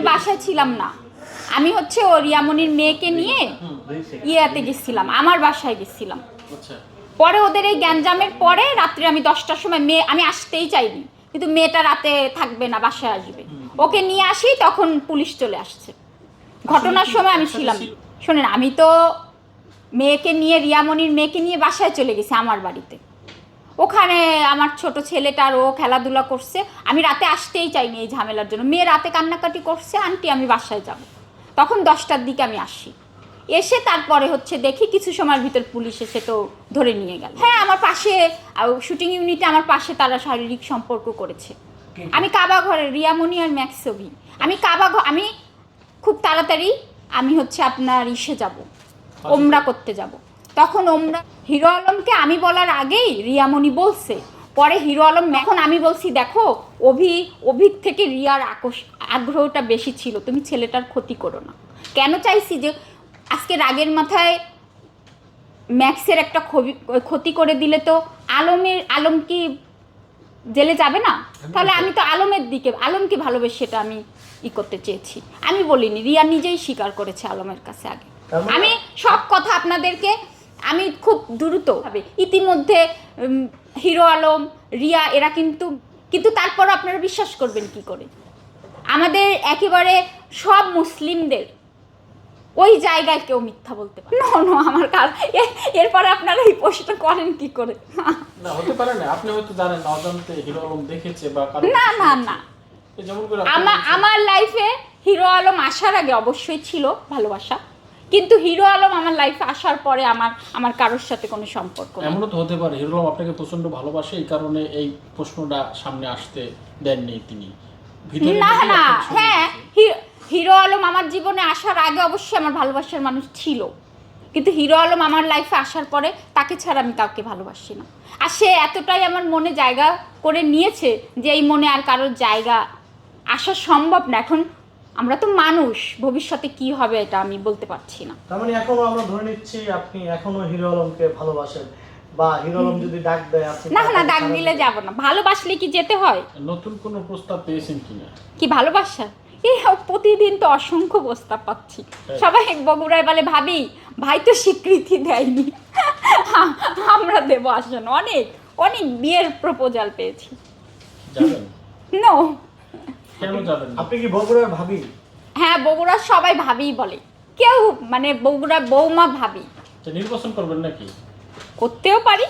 আমি বাসায় ছিলাম না। আমি হচ্ছে ও রিয়ামনির মেয়েকে নিয়ে ইয়াতে গেছিলাম আমার বাসায় গেছিলাম। আচ্ছা। পরে ওদের এই গ্যাঞ্জামের পরে রাত্রে আমি দশটার সময় মেয়ে আমি আসতেই চাইনি কিন্তু মেয়েটা রাতে থাকবে না বাসায় আসবে। ওকে নিয়ে আসি তখন পুলিশ চলে আসছে। ঘটনার সময় আমি ছিলাম। শোনেন আমি তো মেয়েকে নিয়ে রিয়ামনির মেয়েকে নিয়ে বাসায় চলে গেছি আমার বাড়িতে। ওখানে আমার ছোট ছেলেটার ও খেলাধুলা করছে। আমি রাতে আসতেই চাইনি এই ঝামেলার জন্য। মেয়ে রাতে কান্নাকাটি করছে আন্টি আমি বাসায় যাব। তখন দশটার দিকে আমি আসি। এসে তারপরে হচ্ছে দেখি কিছু সময়ের ভিতর পুলিশ এসে তো ধরে নিয়ে গেল। হ্যাঁ আমার পাশে শুটিং ইউনিটে আমার পাশে তারা শারীরিক সম্পর্ক করেছে। আমি কাবা ঘরে রিয়ামনি আর ম্যাক্সবি আমি কাবা আমি খুব তাড়াতাড়ি আমি হচ্ছে আপনার ইসে যাব। ওমরা করতে যাব। তখন ওমরা হিরো আলমকে আমি বলার আগেই রিয়ামণি বলছে। পরে হিরো আলম এখন আমি বলছি দেখো অভি অভির থেকে রিয়ার আকর্ষ আগ্রহটা বেশি ছিল তুমি ছেলেটার ক্ষতি করো না। কেন চাইছি যে আজকে রাগের মাথায় ম্যাক্সের একটা ক্ষতি করে দিলে তো আলমের আলম কি জেলে যাবে না? তাহলে আমি তো আলমের দিকে আলমকে ভালোবেসে সেটা আমি ই করতে চেয়েছি। আমি বলিনি রিয়া নিজেই স্বীকার করেছে আলমের কাছে আগে। মানে- আমি সব কথা আপনাদেরকে আমি খুব দ্রুত ভাবে। ইতিমধ্যে হিরো আলম রিয়া এরা কিন্তু কিন্তু তারপর আপনারা বিশ্বাস করবেন কি করে? আমাদের একেবারে সব মুসলিমদের ওই জায়গায় কেউ মিথ্যা বলতে পারে না। না আমার এ- এরপরে আপনারা এই প্রশ্ন করেন কি করে? না হতে পারে না আপনি হয়তো জানেন না অজান্তে হিরো আলম দেখেছে বা না না না। আমার লাইফে হিরো আলম আসার আগে অবশ্যই ছিল ভালোবাসা। কিন্তু হিরো আলম আমার লাইফে আসার পরে আমার আমার কারোর সাথে কোনো সম্পর্ক এমনও তো হতে পারে হিরো আলম আপনাকে প্রচণ্ড ভালোবাসে এই কারণে এই প্রশ্নটা সামনে আসতে দেননি তিনি। না না হ্যাঁ হিরো আলম আমার জীবনে আসার আগে অবশ্যই আমার ভালোবাসার মানুষ ছিল। কিন্তু হিরো আলম আমার লাইফে আসার পরে তাকে ছাড়া আমি কাউকে ভালোবাসি না। আর সে এতটাই আমার মনে জায়গা করে নিয়েছে যে এই মনে আর কারোর জায়গা আসা সম্ভব না। এখন আমরা তো মানুষ ভবিষ্যতে কি হবে এটা আমি বলতে পারছি না। তার মানে এখনও আমরা ধরে নিচ্ছি আপনি এখনও হিরো আলমকে ভালোবাসেন বা হিরো আলম যদি ডাক দেয় আপনি না না ডাক দিলে যাব না। ভালোবাসলে কি যেতে হয়? নতুন কোনো প্রস্তাব পেয়েছেন কিনা? কি ভালোবাসা? এই প্রতিদিন তো অসংখ্য প্রস্তাব পাচ্ছি। হ্যাঁ। সবাই বগুড়ায় বলে ভাবি ভাই তো স্বীকৃতি দেয়নি। আমরা দেবো আসেন। অনেক অনেক বিয়ের প্রপোজাল পেয়েছি। যাবেন? নো কেন যাবেন আপনি কি বগুড়ার ভাবি? হ্যাঁ বগুড়ার সবাই ভাবিই বলে। কেউ মানে বগুড়া বৌমা ভাবি। আচ্ছা, নির্বাচন করবেন নাকি? করতেও পারি।